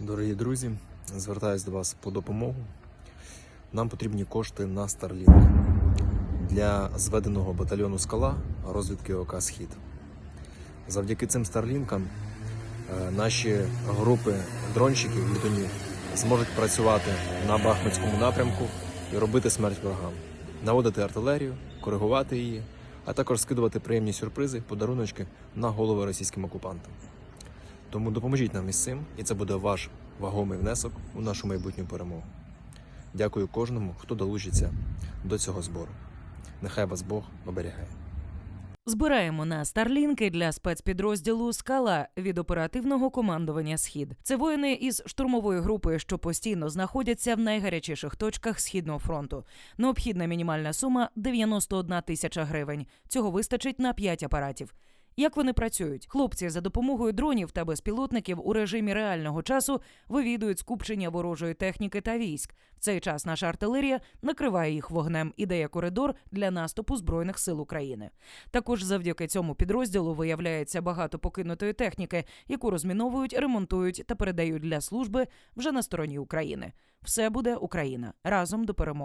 Дорогі друзі, звертаюсь до вас по допомогу. Нам потрібні кошти на Starlink для зведеного батальйону скала розвідки ОК Схід. Завдяки цим Старлінкам е, наші групи дронщиків літунів зможуть працювати на Бахмутському напрямку і робити смерть ворогам, наводити артилерію, коригувати її, а також скидувати приємні сюрпризи, подаруночки на голови російським окупантам. Тому допоможіть нам із цим, і це буде ваш вагомий внесок у нашу майбутню перемогу. Дякую кожному, хто долучиться до цього збору. Нехай вас Бог оберігає. Збираємо на старлінки для спецпідрозділу Скала від оперативного командування Схід. Це воїни із штурмової групи, що постійно знаходяться в найгарячіших точках східного фронту. Необхідна мінімальна сума 91 тисяча гривень. Цього вистачить на 5 апаратів. Як вони працюють? Хлопці за допомогою дронів та безпілотників у режимі реального часу вивідують скупчення ворожої техніки та військ. В цей час наша артилерія накриває їх вогнем і дає коридор для наступу збройних сил України. Також завдяки цьому підрозділу виявляється багато покинутої техніки, яку розміновують, ремонтують та передають для служби вже на стороні України. Все буде Україна разом до перемоги.